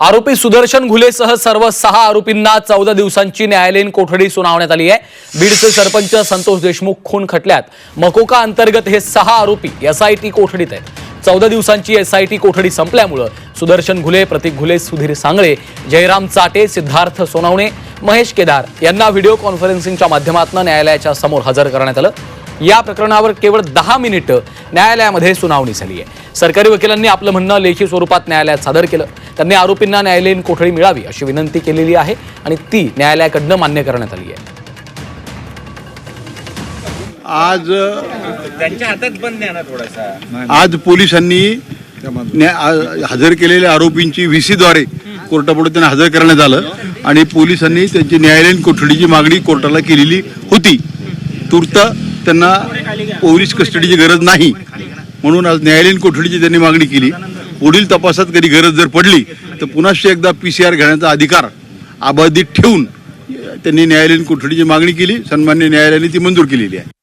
आरोपी सुदर्शन घुलेसह सर्व सहा आरोपींना चौदा दिवसांची न्यायालयीन कोठडी सुनावण्यात आली आहे. बीडचे सरपंच संतोष देशमुख खून खटल्यात. मकोका अंतर्गत हे सहा आरोपी एसआयटी कोठडीत आहेत. चौदा दिवसांची एसआयटी कोठडी संपल्यामुळं सुदर्शन घुले प्रतीक घुले सुधीर सांगळे जयराम चाटे सिद्धार्थ सोनावणे महेश केदार यांना व्हिडिओ कॉन्फरन्सिंगच्या माध्यमातून न्यायालयाच्या समोर हजर करण्यात आलं. या प्रकरणावर केवळ दहा मिनिटं न्यायालयामध्ये सुनावणी झाली आहे. सरकारी वकिलांनी आपलं म्हणणं लेखी स्वरूपात न्यायालयात सादर केलं. त्यांनी आरोपींना न्यायालयीन कोठडी मिळावी अशी विनंती केलेली आहे आणि ती न्यायालयाकडनं मान्य करण्यात आली आहे. आज त्यांच्या हातात बंद थोडासा. आज पोलिसांनी हजर केलेल्या आरोपींची व्हीसीद्वारे कोर्टापुढे त्यांना हजर करण्यात आलं आणि पोलिसांनी त्यांची न्यायालयीन कोठडीची मागणी कोर्टाला केलेली होती. तूर्त त्यांना पोलीस कस्टडीची गरज नाही. म्हणून आज न्यायालयीन कोठडीची त्यांनी मागणी केली. पुढील तपासात कधी गरज जर पडली तर पुन्हाशी एकदा पी सी आर घेण्याचा अधिकार अबाधित ठेवून त्यांनी न्यायालयीन कोठडीची मागणी केली. सन्मान्य न्यायालयाने ती मंजूर केलेली आहे.